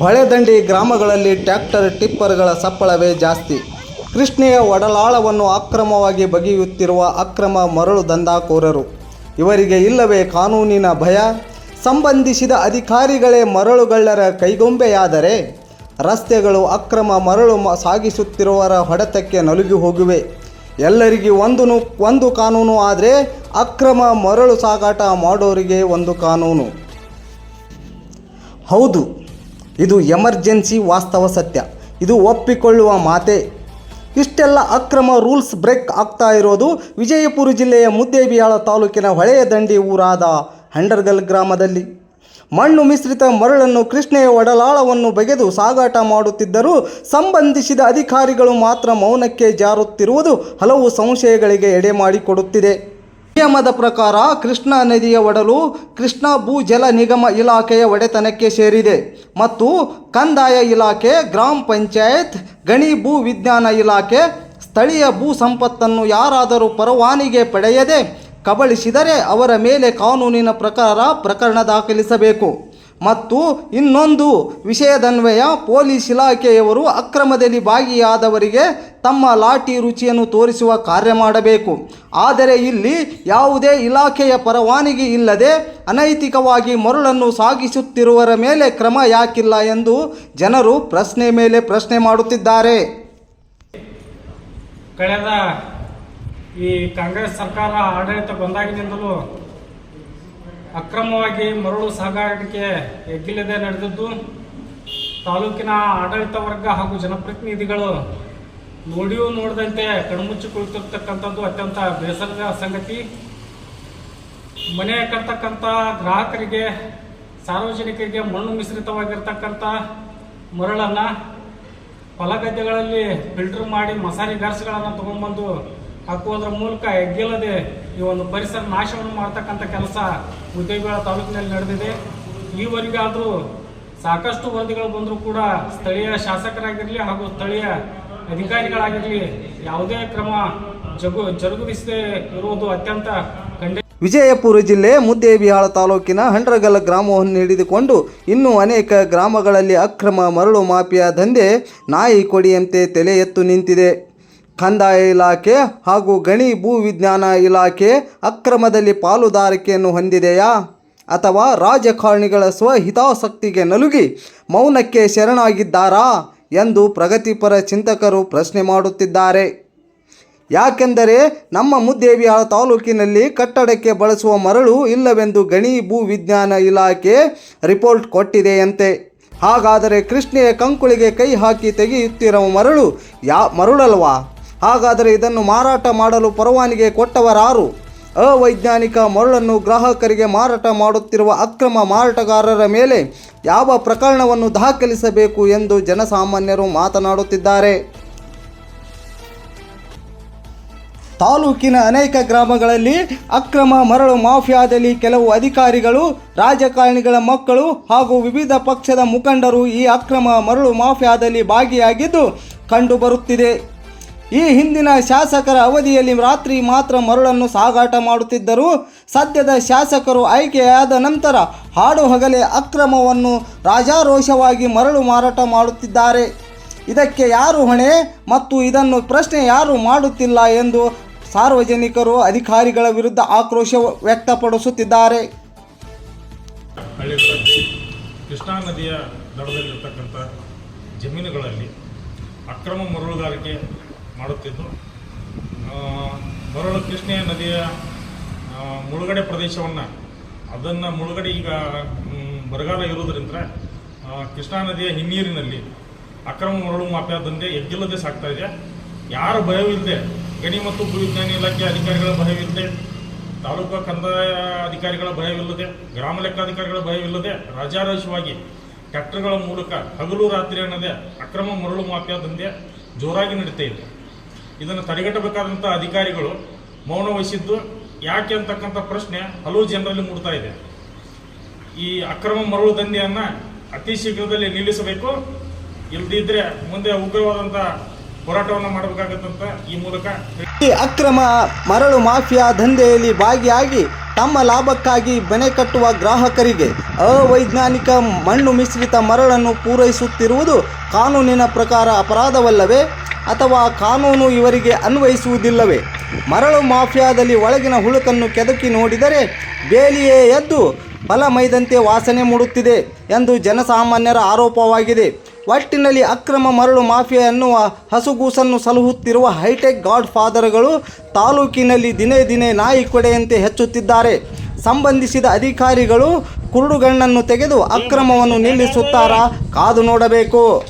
ಹೊಳೆದಂಡಿ ಗ್ರಾಮಗಳಲ್ಲಿ ಟ್ಯಾಕ್ಟರ್ ಟಿಪ್ಪರ್ಗಳ ಸಪ್ಪಳವೇ ಜಾಸ್ತಿ. ಕೃಷ್ಣೆಯ ಒಡಲಾಳವನ್ನು ಅಕ್ರಮವಾಗಿ ಬಗೆಯುತ್ತಿರುವ ಅಕ್ರಮ ಮರಳು ದಂಧಾಕೋರರು ಇವರಿಗೆ ಇಲ್ಲವೇ ಕಾನೂನಿನ ಭಯ? ಸಂಬಂಧಿಸಿದ ಅಧಿಕಾರಿಗಳೇ ಮರಳುಗಳ್ಳರ ಕೈಗೊಂಬೆಯಾದರೆ ರಸ್ತೆಗಳು ಅಕ್ರಮ ಮರಳು ಸಾಗಿಸುತ್ತಿರುವವರ ಹೊಡೆತಕ್ಕೆ ನಲುಗಿ ಹೋಗಿವೆ. ಎಲ್ಲರಿಗೂ ಒಂದು ಒಂದು ಕಾನೂನು ಆದರೆ ಅಕ್ರಮ ಮರಳು ಸಾಗಾಟ ಮಾಡೋರಿಗೆ ಒಂದು ಕಾನೂನು. ಹೌದು. ಇದು ಎಮರ್ಜೆನ್ಸಿ ವಾಸ್ತವ ಸತ್ಯ. ಇದು ಒಪ್ಪಿಕೊಳ್ಳುವ ಮಾತೆ. ಇಷ್ಟೆಲ್ಲ ಅಕ್ರಮ ರೂಲ್ಸ್ ಬ್ರೇಕ್ ಆಗ್ತಾ ಇರೋದು ವಿಜಯಪುರ ಜಿಲ್ಲೆಯ ಮುದ್ದೇಬಿಯಾಳ ತಾಲೂಕಿನ ಹೊಳೆಯ ದಂಡಿ ಊರಾದ ಹಂಡರ್ಗಲ್ ಗ್ರಾಮದಲ್ಲಿ. ಮಣ್ಣು ಮಿಶ್ರಿತ ಮರಳನ್ನು ಕೃಷ್ಣೆಯ ಒಡಲಾಳವನ್ನು ಬಗೆದು ಸಾಗಾಟ ಮಾಡುತ್ತಿದ್ದರೂ ಸಂಬಂಧಿಸಿದ ಅಧಿಕಾರಿಗಳು ಮಾತ್ರ ಮೌನಕ್ಕೆ ಜಾರುತ್ತಿರುವುದು ಹಲವು ಸಂಶಯಗಳಿಗೆ ಎಡೆ ಮಾಡಿಕೊಡುತ್ತಿದೆ. ನಿಯಮದ ಪ್ರಕಾರ ಕೃಷ್ಣಾ ನದಿಯ ಒಡಲು ಕೃಷ್ಣಾ ಭೂ ಜಲ ನಿಗಮ ಇಲಾಖೆಯ ಒಡೆತನಕ್ಕೆ ಸೇರಿದೆ ಮತ್ತು ಕಂದಾಯ ಇಲಾಖೆ, ಗ್ರಾಮ ಪಂಚಾಯತ್, ಗಣಿ ಭೂ ವಿಜ್ಞಾನ ಇಲಾಖೆ ಸ್ಥಳೀಯ ಭೂ ಸಂಪತ್ತನ್ನು ಯಾರಾದರೂ ಪರವಾನಿಗೆ ಪಡೆಯದೆ ಕಬಳಿಸಿದರೆ ಅವರ ಮೇಲೆ ಕಾನೂನಿನ ಪ್ರಕಾರ ಪ್ರಕರಣ ದಾಖಲಿಸಬೇಕು. ಮತ್ತು ಇನ್ನೊಂದು ವಿಷಯದನ್ವಯ ಪೊಲೀಸ್ ಇಲಾಖೆಯವರು ಅಕ್ರಮದಲ್ಲಿ ಭಾಗಿಯಾದವರಿಗೆ ತಮ್ಮ ಲಾಠಿ ರುಚಿಯನ್ನು ತೋರಿಸುವ ಕಾರ್ಯ ಮಾಡಬೇಕು. ಆದರೆ ಇಲ್ಲಿ ಯಾವುದೇ ಇಲಾಖೆಯ ಪರವಾನಗಿ ಇಲ್ಲದೆ ಅನೈತಿಕವಾಗಿ ಮರಳನ್ನು ಸಾಗಿಸುತ್ತಿರುವರ ಮೇಲೆ ಕ್ರಮ ಯಾಕಿಲ್ಲ ಎಂದು ಜನರು ಪ್ರಶ್ನೆ ಮೇಲೆ ಪ್ರಶ್ನೆ ಮಾಡುತ್ತಿದ್ದಾರೆ. ಕಳೆದ ಈ ಕಾಂಗ್ರೆಸ್ ಸರ್ಕಾರ ಆಡಳಿತ ಬಂದಾಗಿನಿಂದಲೂ ಅಕ್ರಮವಾಗಿ ಮರಳು ಸಾಗಾಣಿಕೆ ಎಗ್ಗಿಲ್ಲದೆ ನಡೆದಿದ್ದು ತಾಲೂಕಿನ ಆಡಳಿತ ವರ್ಗ ಹಾಗೂ ಜನಪ್ರತಿನಿಧಿಗಳು ನೋಡಿಯೂ ನೋಡದಂತೆ ಕಣ್ಮುಚ್ಚಿ ಕುಳಿತಿರ್ತಕ್ಕಂಥದ್ದು ಅತ್ಯಂತ ಬೇಸರದ ಸಂಗತಿ. ಮನೆ ಕಟ್ತಕ್ಕಂಥ ಗ್ರಾಹಕರಿಗೆ, ಸಾರ್ವಜನಿಕರಿಗೆ ಮಣ್ಣು ಮಿಶ್ರಿತವಾಗಿರ್ತಕ್ಕಂಥ ಮರಳನ್ನು ಹೊಲಗದ್ದೆಗಳಲ್ಲಿ ಫಿಲ್ಟರ್ ಮಾಡಿ ಮಸಾಲೆ ಗಾರ್ಸ್ಗಳನ್ನು ತಗೊಂಡ್ಬಂದು ಹಾಕುವುದರ ಮೂಲಕ ಎಗ್ಗಿಲ್ಲದೆ ಈ ಒಂದು ಪರಿಸರ ನಾಶವನ್ನು ಮಾಡ್ತಕ್ಕಂಥ ಕೆಲಸ ಉದ್ಯೋಗಿಗಳ ತಾಲೂಕಿನಲ್ಲಿ ನಡೆದಿದೆ. ಈವರೆಗಾದರೂ ಸಾಕಷ್ಟು ವರದಿಗಳು ಬಂದರೂ ಕೂಡ ಸ್ಥಳೀಯ ಶಾಸಕರಾಗಿರಲಿ ಹಾಗೂ ಸ್ಥಳೀಯ ಅಧಿಕಾರಿಗಳಾಗಿರಲಿ ಯಾವುದೇ ಕ್ರಮ ಜಗು ಜರುಗಿಸದೆ ಇರುವುದು ಅತ್ಯಂತ ಖಂಡ ವಿಜಯಪುರ ಜಿಲ್ಲೆ ಮುದ್ದೇಬಿಹಾಳ ತಾಲೂಕಿನ ಹಂಡ್ರಗಲ್ ಗ್ರಾಮವನ್ನು ಹಿಡಿದುಕೊಂಡು ಇನ್ನೂ ಅನೇಕ ಗ್ರಾಮಗಳಲ್ಲಿ ಅಕ್ರಮ ಮರಳು ಮಾಫಿಯಾ ದಂಧೆ ನಾಯಿ ಕೊಡಿಯಂತೆ ತಲೆ ಎತ್ತು ನಿಂತಿದೆ. ಕಂದಾಯ ಇಲಾಖೆ ಹಾಗೂ ಗಣಿ ಭೂ ವಿಜ್ಞಾನ ಇಲಾಖೆ ಅಕ್ರಮದಲ್ಲಿ ಪಾಲುದಾರಿಕೆಯನ್ನು ಹೊಂದಿದೆಯಾ? ಅಥವಾ ರಾಜಕಾರಣಿಗಳ ಸ್ವಹಿತಾಸಕ್ತಿಗೆ ನಲುಗಿ ಮೌನಕ್ಕೆ ಶರಣಾಗಿದ್ದಾರಾ ಎಂದು ಪ್ರಗತಿಪರ ಚಿಂತಕರು ಪ್ರಶ್ನೆ ಮಾಡುತ್ತಿದ್ದಾರೆ. ಯಾಕೆಂದರೆ ನಮ್ಮ ಮುದ್ದೇಬಿಹಾಳ ತಾಲೂಕಿನಲ್ಲಿ ಕಟ್ಟಡಕ್ಕೆ ಬಳಸುವ ಮರಳು ಇಲ್ಲವೆಂದು ಗಣಿ ಭೂ ವಿಜ್ಞಾನ ಇಲಾಖೆ ರಿಪೋರ್ಟ್ ಕೊಟ್ಟಿದೆಯಂತೆ. ಹಾಗಾದರೆ ಕೃಷ್ಣೆಯ ಕಂಕುಳಿಗೆ ಕೈ ಹಾಕಿ ತೆಗೆಯುತ್ತಿರುವ ಮರಳು ಯಾ, ಮರಳಲ್ವಾ? ಹಾಗಾದರೆ ಇದನ್ನು ಮಾರಾಟ ಮಾಡಲು ಪರವಾನಿಗೆ ಕೊಟ್ಟವರಾರು? ಅವೈಜ್ಞಾನಿಕ ಮರಳನ್ನು ಗ್ರಾಹಕರಿಗೆ ಮಾರಾಟ ಮಾಡುತ್ತಿರುವ ಅಕ್ರಮ ಮಾರಾಟಗಾರರ ಮೇಲೆ ಯಾವ ಪ್ರಕರಣವನ್ನು ದಾಖಲಿಸಬೇಕು ಎಂದು ಜನಸಾಮಾನ್ಯರು ಮಾತನಾಡುತ್ತಿದ್ದಾರೆ. ತಾಲೂಕಿನ ಅನೇಕ ಗ್ರಾಮಗಳಲ್ಲಿ ಅಕ್ರಮ ಮರಳು ಮಾಫಿಯಾದಲ್ಲಿ ಕೆಲವು ಅಧಿಕಾರಿಗಳು, ರಾಜಕಾರಣಿಗಳ ಮಕ್ಕಳು ಹಾಗೂ ವಿವಿಧ ಪಕ್ಷದ ಮುಖಂಡರು ಈ ಅಕ್ರಮ ಮರಳು ಮಾಫಿಯಾದಲ್ಲಿ ಭಾಗಿಯಾಗಿದ್ದು ಕಂಡುಬರುತ್ತಿದೆ. ಈ ಹಿಂದಿನ ಶಾಸಕರ ಅವಧಿಯಲ್ಲಿ ರಾತ್ರಿ ಮಾತ್ರ ಮರಳನ್ನು ಸಾಗಾಟ ಮಾಡುತ್ತಿದ್ದರು ಸದ್ಯದ ಶಾಸಕರು ಆಯ್ಕೆಯಾದ ನಂತರ ಹಾಡು ಹಗಲೇ ಅಕ್ರಮವನ್ನು ರಾಜಾರೋಷವಾಗಿ ಮರಳು ಮಾರಾಟ ಮಾಡುತ್ತಿದ್ದಾರೆ. ಇದಕ್ಕೆ ಯಾರು ಹೊಣೆ ಮತ್ತು ಇದನ್ನು ಪ್ರಶ್ನೆ ಯಾರು ಮಾಡುತ್ತಿಲ್ಲ ಎಂದು ಸಾರ್ವಜನಿಕರು ಅಧಿಕಾರಿಗಳ ವಿರುದ್ಧ ಆಕ್ರೋಶ ವ್ಯಕ್ತಪಡಿಸುತ್ತಿದ್ದಾರೆ. ಕೃಷ್ಣಾ ನದಿಯ ದಡದಲ್ಲಿರ್ತಕ್ಕಂಥ ಜಮೀನುಗಳಲ್ಲಿ ಅಕ್ರಮ ಮರಳುಗಾರಿಕೆ ಮಾಡುತ್ತಿದ್ದು. ಆ, ಮರಳು ಕೃಷ್ಣೆಯ ನದಿಯ ಮುಳುಗಡೆ ಪ್ರದೇಶವನ್ನು ಅದನ್ನು ಮುಳುಗಡೆ ಈಗ ಬರಗಾಲ ಇರುವುದರಿಂದ ಆ, ಕೃಷ್ಣಾ ನದಿಯ ಹಿನ್ನೀರಿನಲ್ಲಿ ಅಕ್ರಮ ಮರಳು ಮಾಫಿಯಾ ದಂಧೆ ಎಗ್ಗಿಲ್ಲದೆ ಸಾಗ್ತಾ ಇದೆ. ಯಾರು ಭಯವಿಲ್ಲದೆ ಗಣಿ ಮತ್ತು ಭೂವಿಜ್ಞಾನ ಇಲಾಖೆ ಅಧಿಕಾರಿಗಳ ಭಯವಿಲ್ಲದೆ ತಾಲೂಕು ಕಂದಾಯ ಅಧಿಕಾರಿಗಳ ಭಯವಿಲ್ಲದೆ ಗ್ರಾಮ ಲೆಕ್ಕಾಧಿಕಾರಿಗಳ ಭಯವಿಲ್ಲದೆ ರಾಜಾರೋಷವಾಗಿ ಟ್ರ್ಯಾಕ್ಟರ್ಗಳ ಮೂಲಕ ಹಗಲು ರಾತ್ರಿ ಅನ್ನದೇ ಅಕ್ರಮ ಮರಳು ಮಾಫಿಯಾ ದಂಧೆ ಜೋರಾಗಿ ನಡೀತಾ ಇದೆ. ಇದನ್ನು ತಡೆಗಟ್ಟಬೇಕಾದಂಥ ಅಧಿಕಾರಿಗಳು ಮೌನ ವಹಿಸಿದ್ದು, ಯಾಕೆ ಅಂತಕ್ಕಂಥ ಪ್ರಶ್ನೆ ಹಲವು ಜನರಲ್ಲಿ ಮೂಡ್ತಾ ಇದೆ. ಈ ಅಕ್ರಮ ಮರಳು ದಂಧೆಯನ್ನು ಅತಿ ಶೀಘ್ರದಲ್ಲಿ ನಿಲ್ಲಿಸಬೇಕು. ಇಲ್ಲದಿದ್ದರೆ ಮುಂದೆ ಉಗ್ರವಾದಂಥ ಹೋರಾಟವನ್ನು ಮಾಡಬೇಕಾಗತ್ತಂತ ಈ ಮೂಲಕ ಈ ಅಕ್ರಮ ಮರಳು ಮಾಫಿಯಾ ದಂಧೆಯಲ್ಲಿ ಭಾಗಿಯಾಗಿ ತಮ್ಮ ಲಾಭಕ್ಕಾಗಿ ಬೆನೆ ಕಟ್ಟುವ ಗ್ರಾಹಕರಿಗೆ ಅವೈಜ್ಞಾನಿಕ ಮಣ್ಣು ಮಿಶ್ರಿತ ಮರಳನ್ನು ಪೂರೈಸುತ್ತಿರುವುದು ಕಾನೂನಿನ ಪ್ರಕಾರ ಅಪರಾಧವಲ್ಲವೇ? ಅಥವಾ ಕಾನೂನು ಇವರಿಗೆ ಅನ್ವಯಿಸುವುದಿಲ್ಲವೇ? ಮರಳು ಮಾಫಿಯಾದಲ್ಲಿ ಒಳಗಿನ ಹುಳುಕನ್ನು ಕೆದಕಿ ನೋಡಿದರೆ ಬೇಲಿಯೇ ಎದ್ದು ಫಲ ಮೈದಂತೆ ವಾಸನೆ ಮೂಡುತ್ತಿದೆ ಎಂದು ಜನಸಾಮಾನ್ಯರ ಆರೋಪವಾಗಿದೆ. ಒಟ್ಟಿನಲ್ಲಿ ಅಕ್ರಮ ಮರಳು ಮಾಫಿಯಾ ಎನ್ನುವ ಹಸುಗೂಸನ್ನು ಸಲಹುತ್ತಿರುವ ಹೈಟೆಕ್ ಗಾಡ್ ಫಾದರ್ಗಳು ತಾಲೂಕಿನಲ್ಲಿ ದಿನೇ ದಿನೇ ನಾಯಿ ಕೊಡೆಯಂತೆ ಹೆಚ್ಚುತ್ತಿದ್ದಾರೆ. ಸಂಬಂಧಿಸಿದ ಅಧಿಕಾರಿಗಳು ಕುರುಡುಗಣ್ಣನ್ನು ತೆಗೆದು ಅಕ್ರಮವನ್ನು ನಿಲ್ಲಿಸುತ್ತಾರಾ? ಕಾದು ನೋಡಬೇಕು.